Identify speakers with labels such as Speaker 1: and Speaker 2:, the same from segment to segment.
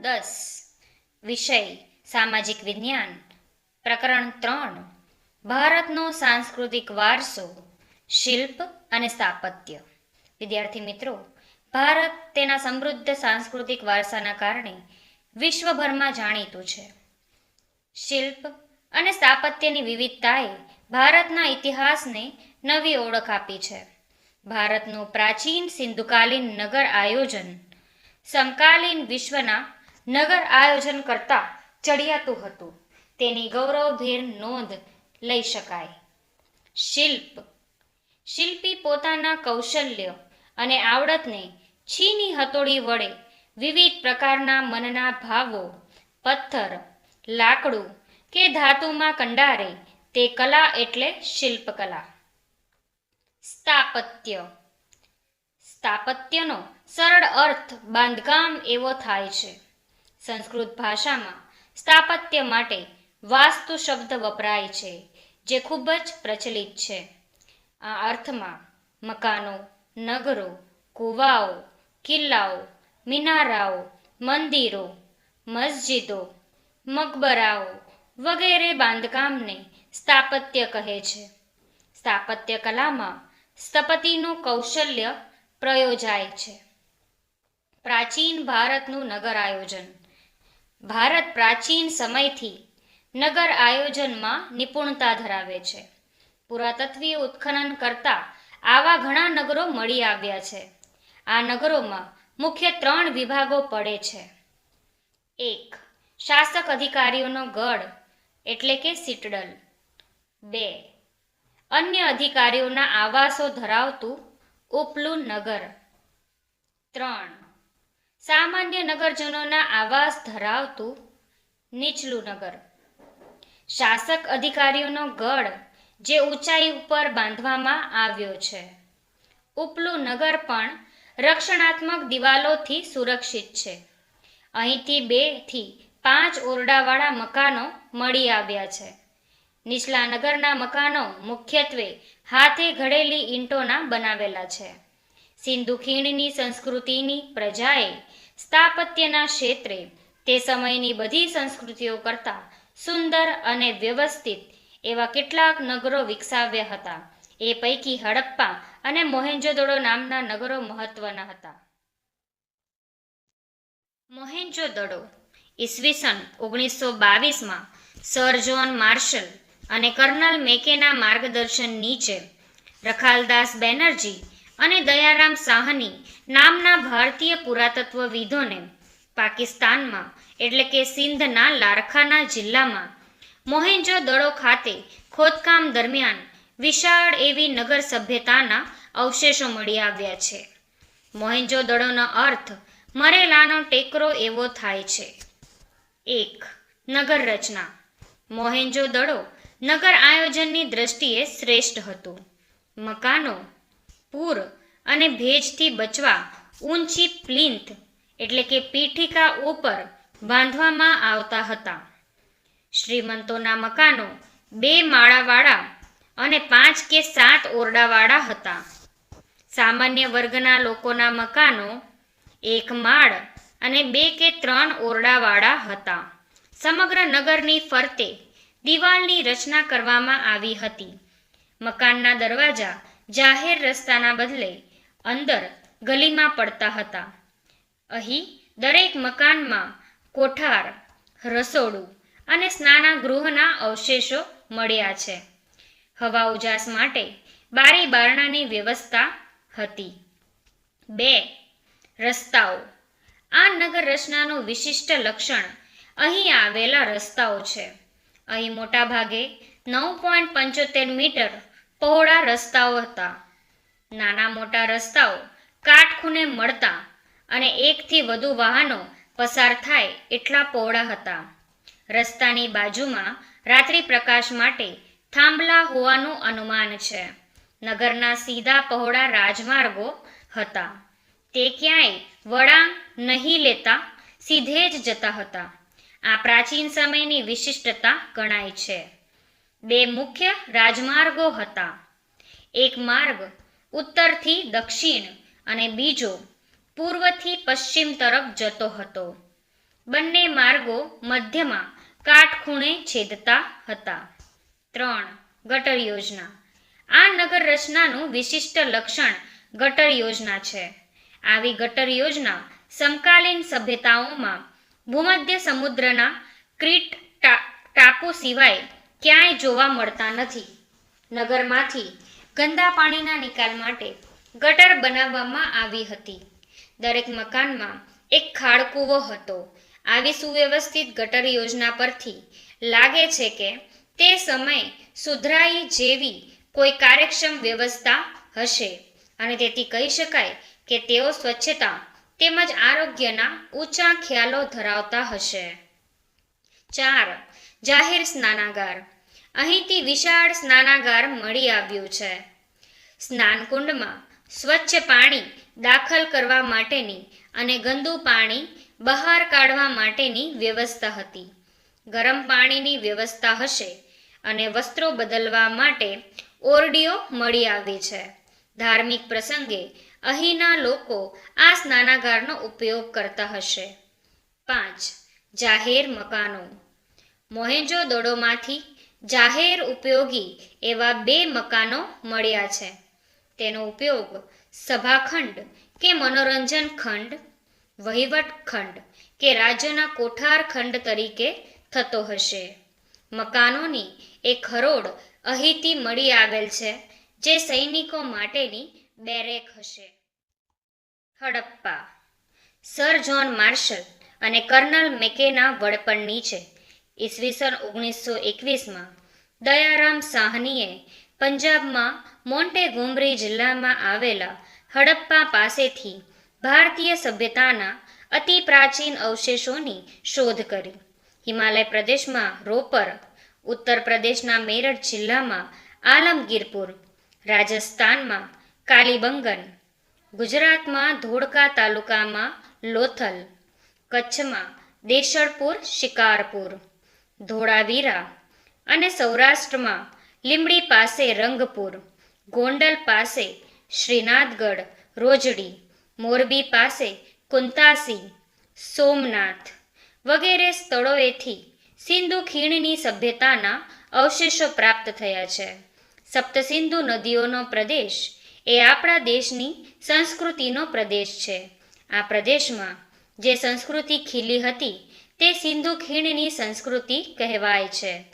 Speaker 1: દસ. વિષય, સામાજિક વિજ્ઞાન. પ્રકરણ ત્રણ. ભારતનો સાંસ્કૃતિક વારસો, શિલ્પ અને સ્થાપત્ય. વિદ્યાર્થી મિત્રો, ભારત તેના સમૃદ્ધ સાંસ્કૃતિક વારસાના કારણે વિશ્વભરમાં જાણીતું છે. શિલ્પ અને સ્થાપત્યની વિવિધતાએ ભારતના ઇતિહાસને નવી ઓળખ આપી છે. ભારતનું પ્રાચીન સિંધુકાલીન નગર આયોજન સમકાલીન વિશ્વના નગર આયોજન કરતાં ચડિયાતું હતું. તેની ગૌરવભેર નોંધ લઈ શકાય. શિલ્પ. શિલ્પી પોતાના કૌશલ્ય અને આવડતને છીની હતોડી વડે વિવિધ પ્રકારના મનના ભાવો, પથ્થર, લાકડું કે ધાતુમાં કંડારે તે કલા એટલે શિલ્પકલા. સ્થાપત્ય. સ્થાપત્યનો સરળ અર્થ બાંધકામ એવો થાય છે. સંસ્કૃત ભાષામાં સ્થાપત્ય માટે વાસ્તુ શબ્દ વપરાય છે, જે ખૂબ જ પ્રચલિત છે. આ અર્થમાં મકાનો, નગરો, કુવાઓ, કિલ્લાઓ, મિનારાઓ, મંદિરો, મસ્જિદો, મકબરાઓ વગેરે બાંધકામને સ્થાપત્ય કહે છે. સ્થાપત્ય કલામાં સ્થપતિનું કૌશલ્ય પ્રયોજાય છે. પ્રાચીન ભારતનું નગર આયોજન ભારત પ્રાચીન સમયથી નગર આયોજનમાં નિપુણતા ધરાવે છે. પુરાતત્વીય ઉત્ખનન કરતા આવા ઘણા નગરો મળી આવ્યા છે. આ નગરોમાં મુખ્ય ત્રણ વિભાગો પડે છે. એક, શાસક અધિકારીઓનો ગઢ, એટલે કે સિટડલ. બે, અન્ય અધિકારીઓના આવાસો ધરાવતું ઉપલું નગર. ત્રણ સામાન્ય નગરજનોના આવાસ ધરાવતું નીચલું નગર. શાસક અધિકારીઓનો ગઢ જે ઊંચાઈ ઉપર બાંધવામાં આવ્યો છે. ઉપલું નગર પણ રક્ષણાત્મક દિવાલોથી સુરક્ષિત છે. અહીંથી બેથી પાંચ ઓરડાવાળા મકાનો મળી આવ્યા છે. નીચલા નગરના મકાનો મુખ્યત્વે હાથે ઘડેલી ઈંટોના બનાવેલા છે. સિંધુ ખીણની સંસ્કૃતિની પ્રજાએ સ્થાપત્યના ક્ષેત્રે તે સમયની બધી સંસ્કૃતિઓ કરતાં સુંદર અને વ્યવસ્થિત એવા કેટલાક નગરો વિકસાવ્યા હતા. એ પૈકી હડપ્પા અને મોહેન્જોદડો નામના નગરો મહત્વના હતા. મોહેન્જોદડો ઈસવીસન ઓગણીસો બાવીસમાં સર જોન માર્શલ અને કર્નલ મેકેના માર્ગદર્શન નીચે રખાલદાસ બેનર્જી અને દયારામ સાહની નામના ભારતીય પુરાતત્વવિદોને પાકિસ્તાનમાં, એટલે કે સિંધના લારખાના જિલ્લામાં, મોહેન્જો દડો ખાતે ખોદકામ દરમિયાન વિશાળ એવી નગર સભ્યતાના અવશેષો મળી આવ્યા છે. મોહેન્જો દડોનો અર્થ, મરેલાનો ટેકરો એવો થાય છે. એક, નગર રચના. મોહેન્જો દડો નગર આયોજનની દ્રષ્ટિએ શ્રેષ્ઠ હતું. મકાનો, પૂર અને ભેજથી બચવા ઊંચી પ્લિન્થ એટલે કે પીઠિકા ઉપર બાંધવામાં આવતા હતા. શ્રીમંતોના મકાનો બે માળાવાળા અને પાંચ કે સાત ઓરડાવાળા હતા. સામાન્ય વર્ગના લોકોના મકાનો એક માળ અને બે કે ત્રણ ઓરડાવાળા હતા. સમગ્ર નગરની ફરતે દિવાલની રચના કરવામાં આવી હતી. મકાનના દરવાજા જાહેર રસ્તાના બદલે અંદર ગલીમાં પડતા હતા. અહીં દરેક મકાનમાં કોઠાર, રસોડું અને સ્નાનાગૃહના અવશેષો મળ્યા છે. હવા ઉજાસ માટે બારી બારણાની વ્યવસ્થા હતી. બે, રસ્તાઓ. આ નગર રચનાનું વિશિષ્ટ લક્ષણ અહીં આવેલા રસ્તાઓ છે. અહીં મોટાભાગે નવ પોઈન્ટ પંચોતેર મીટર પહોળા રસ્તાઓ હતા. નાના મોટા રસ્તાઓ કાટખૂને મળતા અને એકથી વધુ વાહનો પસાર થાય એટલા પહોળા હતા. રસ્તાની બાજુમાં રાત્રિ પ્રકાશ માટે થાંભલા હોવાનું અનુમાન છે. નગરના સીધા પહોળા રાજમાર્ગો હતા. તે ક્યાંય વળાંક નહીં લેતા સીધે જ જતા હતા. આ પ્રાચીન સમયની વિશિષ્ટતા ગણાય છે. બે મુખ્ય રાજમાર્ગો હતા. એક માર્ગ ઉત્તરથી દક્ષિણ અને બીજો પૂર્વથી પશ્ચિમ તરફ જતો હતો. બંને માર્ગો મધ્યમાં કાટખૂણે છેદતા હતા. ત્રણ, ગટર યોજના. આ નગર રચનાનું વિશિષ્ટ લક્ષણ ગટર યોજના છે. આવી ગટર યોજના સમકાલીન સભ્યતાઓમાં ભૂમધ્ય સમુદ્રના ક્રીટ ટાપુ સિવાય ક્યાંય જોવા મળતા નથી. નગરમાંથી ગંદા પાણીના નિકાલ માટે ગટર બનાવવામાં આવી હતી. દરેક મકાનમાં એક ખાડકૂવો હતો. આવી સુવ્યવસ્થિત ગટર યોજના પરથી લાગે છે કે તે સમયે સુધરાઈ જેવી કોઈ કાર્યક્ષમ વ્યવસ્થા હશે અને તેથી કહી શકાય કે તેઓ સ્વચ્છતા તેમજ આરોગ્યના ઊંચા ખ્યાલો ધરાવતા હશે. ચાર, જાહેર સ્નાનાગાર. અહીંથી વિશાળ સ્નાનાગાર મળી આવ્યું છે. સ્નાનકુંડમાં સ્વચ્છ પાણી દાખલ કરવા માટેની અને ગંદુ પાણી બહાર કાઢવા માટેની વ્યવસ્થા હતી. ગરમ પાણીની વ્યવસ્થા હશે અને વસ્ત્રો બદલવા માટે ઓરડીઓ મળી આવી છે. ધાર્મિક પ્રસંગે અહીંના લોકો આ સ્નાનાગારનો ઉપયોગ કરતા હશે. પાંચ. જાહેર મકાનો. મોહેંજો દડોમાંથી જાહેર ઉપયોગી એવા બે મકાનો મળ્યા છે. તેનો ઉપયોગ સભાખંડ કે મનોરંજન ખંડ, વહીવટ ખંડ કે રાજ્યના કોઠાર ખંડ તરીકે થતો હશે. મકાનોની એક હરોળ અહીંથી મળી આવેલ છે, જે સૈનિકો માટેની બેરેક હશે. હડપ્પા, સર જ્હોન માર્શલ અને કર્નલ મેકેના વડપણ નીચે ઈસવીસન ઓગણીસો એકવીસમાં દયારામ સાહનીએ પંજાબમાં મોન્ટેગોમરી જિલ્લામાં આવેલા હડપ્પા પાસેથી ભારતીય સભ્યતાના અતિ પ્રાચીન અવશેષોની શોધ કરી. હિમાલય પ્રદેશમાં રોપર, ઉત્તર પ્રદેશના મેરઠ જિલ્લામાં આલમગીરપુર, રાજસ્થાનમાં કાલીબંગન, ગુજરાતમાં ધોળકા તાલુકામાં લોથલ, કચ્છમાં દેશળપુર, શિકારપુર ધોળાવીરા અને સૌરાષ્ટ્રમાં લીમડી પાસે રંગપુર, ગોંડલ પાસે શ્રીનાથગઢ, રોજડી, મોરબી પાસે કુંતાસી, સોમનાથ વગેરે સ્થળોએથી સિંધુ ખીણની સભ્યતાના અવશેષો પ્રાપ્ત થયા છે. સપ્તસિંધુ નદીઓનો પ્રદેશ એ આપણા દેશની સંસ્કૃતિનો પ્રદેશ છે. આ પ્રદેશમાં જે સંસ્કૃતિ ખીલી હતી તે સિંધુ ખીણની સંસ્કૃતિ કહેવાય છે.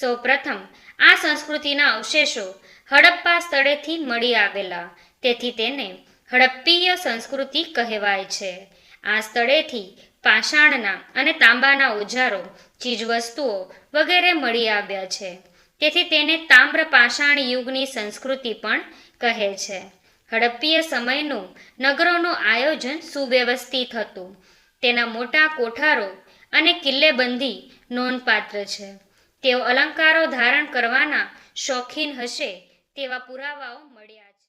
Speaker 1: સૌપ્રથમ, આ સંસ્કૃતિના અવશેષો હડપ્પા સ્થળેથી મળી આવેલા. તેથી તેને હડપ્પીય સંસ્કૃતિ કહેવાય છે. આ સ્થળેથી પાષાણના અને તાંબાના ઓજારો, ચીજવસ્તુઓ વગેરે મળી આવ્યા છે. તેથી તેને તામ્ર પાષાણ યુગની સંસ્કૃતિ પણ કહે છે. હડપ્પીય સમયનું નગરોનું આયોજન સુવ્યવસ્થિત હતું. તેના મોટા કોઠારો અને કિલ્લેબંધી નોંધપાત્ર છે. તેઓ અલંકારો ધારણ કરવાના શોખીન હશે તેવા પુરાવાઓ મળ્યા છે.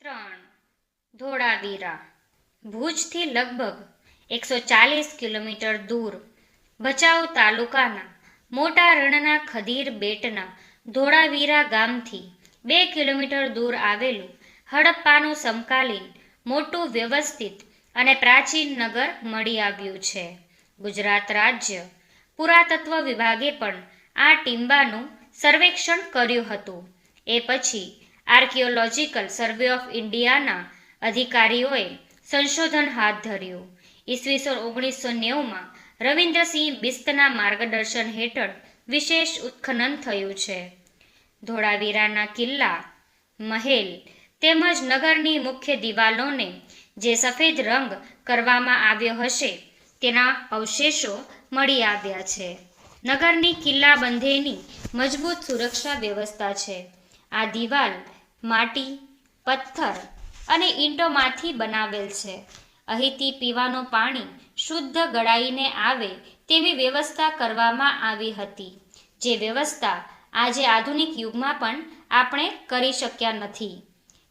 Speaker 1: ત્રણ. ધોળાવીરા. ભુજથી લગભગ એકસો ચાલીસ કિલોમીટર દૂર ભચાઉ તાલુકાના મોટા રણના ખદીર બેટના ધોળાવીરા ગામથી બે કિલોમીટર દૂર આવેલું હડપ્પાનું સમકાલીન મોટું વ્યવસ્થિત અને પ્રાચીન નગર મળી આવ્યું છે. ગુજરાત રાજ્ય પુરાતત્વ વિભાગે પણ આ ટીંબાનું સર્વેક્ષણ કર્યું હતું. એ પછી આર્કિયોલોજીકલ સર્વે ઓફ ઇન્ડિયાના અધિકારીઓએ સંશોધન હાથ ધર્યું. ઈસવીસન ઓગણીસો નેવુંમાં રવિન્દ્રસિંહ બિસ્તના માર્ગદર્શન હેઠળ વિશેષ ઉત્ખનન થયું છે. ધોળાવીરાના કિલ્લા, મહેલ તેમજ નગરની મુખ્ય દિવાલોને જે સફેદ રંગ કરવામાં આવ્યો હશે તેના અવશેષો મળી આવ્યા છે. નગરની કિલ્લાબંધેની મજબૂત સુરક્ષા વ્યવસ્થા છે. આ દિવાલ માટી, પથ્થર અને ઈંટોમાંથી બનાવેલ છે. અહીંથી પીવાનું પાણી શુદ્ધ ગળાઈને આવે તેવી વ્યવસ્થા કરવામાં આવી હતી. જે વ્યવસ્થા આજે આધુનિક યુગમાં પણ આપણે કરી શક્યા નથી.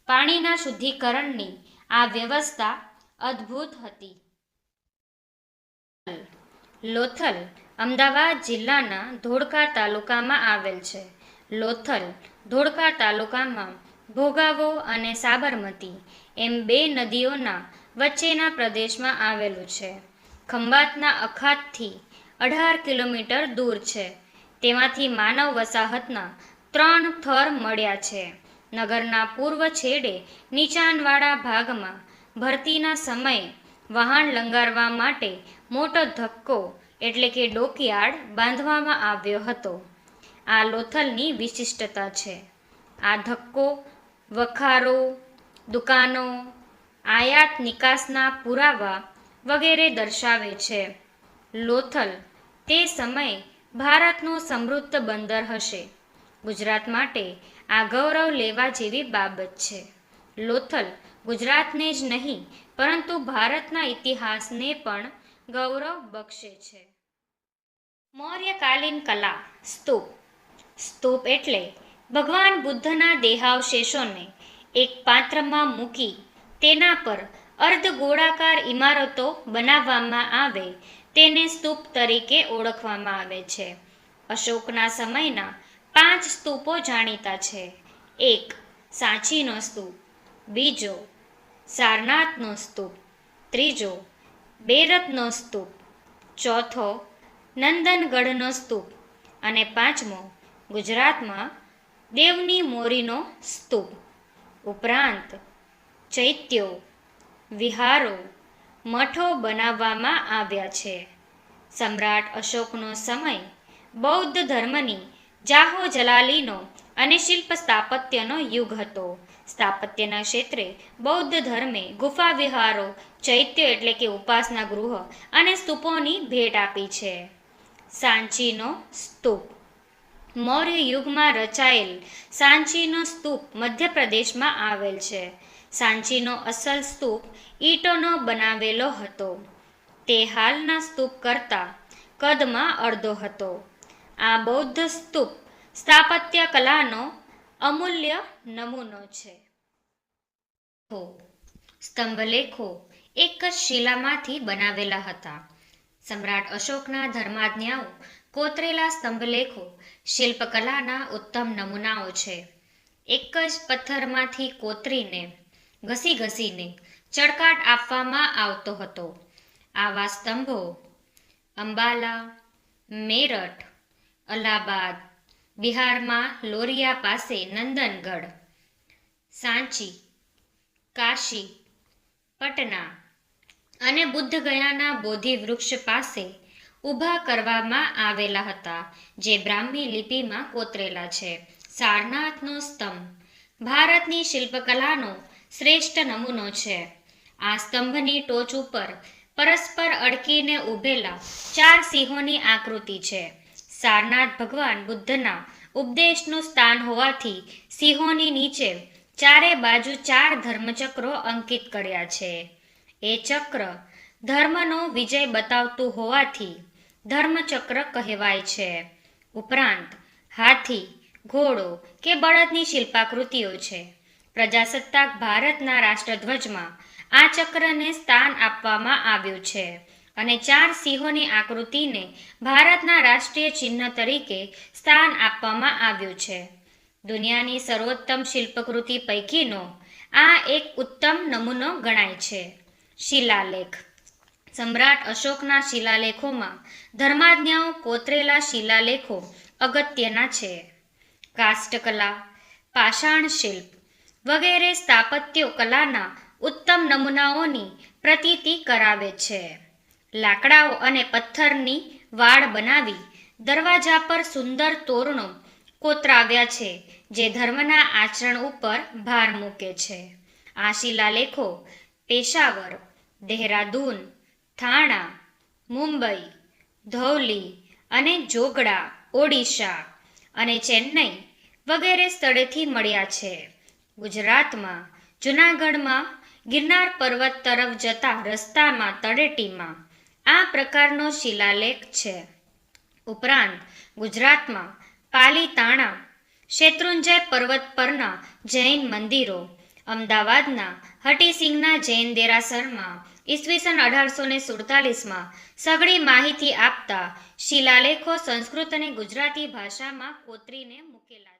Speaker 1: પાણીના શુદ્ધિકરણની આ વ્યવસ્થા અદ્ભુત હતી. લોથલ અમદાવાદ જિલ્લાના ધોળકા તાલુકામાં આવેલ છે. લોથલ ધોળકા તાલુકામાં ભોગાવો અને સાબરમતી એમ બે નદીઓના વચ્ચેના પ્રદેશમાં આવેલું છે. ખંભાતના અખાતથી અઢાર કિલોમીટર દૂર છે. તેમાંથી માનવ વસાહતના ત્રણ થર મળ્યા છે. નગરના પૂર્વ છેડે નીચાણવાળા ભાગમાં ભરતીના સમયે વહાણ લંગારવા માટે મોટો ધક્કો એટલે કે ડોકયાર્ડ બાંધવામાં આવ્યો હતો. આ લોથલની વિશિષ્ટતા છે. આ ધક્કો વખારો, દુકાનો, આયાત નિકાસના પુરાવા વગેરે દર્શાવે છે. લોથલ તે સમયે ભારતનું સમૃદ્ધ બંદર હશે. ગુજરાત માટે આ ગૌરવ લેવા જેવી બાબત છે. લોથલ ગુજરાતને જ નહીં, પરંતુ ભારતના ઇતિહાસને પણ ગૌરવ બક્ષે છે. મૌર્યકાલીન કલા, સ્તૂપ. સ્તૂપ એટલે ભગવાન બુદ્ધના દેહાવશેષોને એક પાત્રમાં મૂકી તેના પર અર્ધ ગોળાકાર ઇમારતો બનાવવામાં આવે, તેને સ્તૂપ તરીકે ઓળખવામાં આવે છે. અશોકના સમયના પાંચ સ્તૂપો જાણીતા છે. એક સાંચીનો સ્તૂપ, બીજો સારનાથનો સ્તૂપ. ત્રીજો બેરતનો સ્તૂપ. ચોથો નંદનગઢનો સ્તૂપ. અને પાંચમો, ગુજરાતમાં દેવની મોરીનો સ્તૂપ. ઉપરાંત, ચૈત્યો, વિહારો, મઠો બનાવવામાં આવ્યા છે. સમ્રાટ અશોકનો સમય, બૌદ્ધ ધર્મની જાહો જલાલીનો અને શિલ્પ સ્થાપત્યનો યુગ હતો. સ્થાપત્યના ક્ષેત્રે બૌદ્ધ ધર્મે ગુફા વિહારો ચૈત્ય એટલે કે ઉપાસના ગૃહ અને સ્તૂપોની ભેટ આપી છે. સાંચીનો સ્તૂપ. મૌર્ય યુગમાં રચાયેલ સાંચીનો સ્તૂપ મધ્યપ્રદેશમાં આવેલ છે. સાંચીનો અસલ સ્તૂપ ઈંટોનો બનાવેલો હતો. તે હાલના સ્તૂપ કરતાં કદમાં અડધો હતો. આ બૌદ્ધ સ્તૂપ સ્થાપત્ય કલાનો અમૂલ્ય નમૂનો છે. સ્તંભલેખો એક જ શિલામાંથી બનાવેલા હતા. સમ્રાટ અશોકના ધર્માજ્ઞાઓ કોતરેલા સ્તંભલેખો શિલ્પકલાના ઉત્તમ નમૂનાઓ છે. એક જ પથ્થરમાંથી કોતરીને, ઘસી ઘસીને ચળકાટ આપવામાં આવતો હતો. આવા સ્તંભો અંબાલા, મેરઠ, અલ્હાબાદ બિહારમાં લોરિયા પાસે નંદનગઢ, સાંચી, કાશી, પટના અને બુદ્ધ ગયાના બોધિ વૃક્ષ પાસે ઊભા કરવામાં આવેલા હતા, જે બ્રાહ્મી લિપિમાં કોતરેલા છે. સારનાથનો સ્તંભ ભારતની શિલ્પકલાનો શ્રેષ્ઠ નમૂનો છે. આ સ્તંભની ટોચ ઉપર પરસ્પર અડકીને ઊભેલા ચાર સિંહોની આકૃતિ છે. સારનાથ ભગવાન બુદ્ધના ઉપદેશનું સ્થાન હોવાથી સિંહોની નીચે ચારે બાજુ ચાર ધર્મચક્રો અંકિત કર્યા છે. એ ચક્ર ધર્મનો વિજય બતાવતું હોવાથી ધર્મચક્ર કહેવાય છે. ઉપરાંત હાથી, ઘોડો કે બળદની શિલ્પાકૃતિઓ છે. પ્રજાસત્તાક ભારતના રાષ્ટ્રધ્વજમાં આ ચક્રને સ્થાન આપવામાં આવ્યું છે. અને ચાર સિંહોની આકૃતિને ભારતના રાષ્ટ્રીય ચિહ્ન તરીકે સ્થાન આપવામાં આવ્યું છે. દુનિયાની સર્વોત્તમ શિલ્પકૃતિ પૈકીનો આ એક ઉત્તમ નમૂનો ગણાય છે. શિલાલેખ. સમ્રાટ અશોકના શિલાલેખોમાં ધર્માજ્ઞાઓ કોતરેલા શિલાલેખો અગત્યના છે. કાષ્ટકલા, પાષાણ શિલ્પ વગેરે સ્થાપત્યો કલાના ઉત્તમ નમૂનાઓની પ્રતીતિ કરાવે છે. લાકડાઓ અને પથ્થરની વાડ બનાવી દરવાજા પર સુંદર તોરણો કોતરાવ્યા છે, જે ધર્મના આચરણ ઉપર ભાર મૂકે છે. આ શિલાલેખો પેશાવર, દહેરાદૂન, થાણા, મુંબઈ, ધૌલી અને જોગડા, ઓડિશા અને ચેન્નઈ વગેરે સ્થળેથી મળ્યા છે. ગુજરાતમાં જૂનાગઢમાં ગિરનાર પર્વત તરફ જતા રસ્તામાં તળેટીમાં આ પ્રકારનો શિલાલેખ છે. ઉપરાંત, ગુજરાતમાં પાલીતાણા શેત્રુંજય પર્વત પરના જૈન મંદિરો, અમદાવાદના હટીસિંહના જૈન દેરાસરમાં ઈસવીસન અઢારસો ને સુડતાલીસમાં સઘળી માહિતી આપતા શિલાલેખો સંસ્કૃત અને ગુજરાતી ભાષામાં કોતરીને મૂકેલા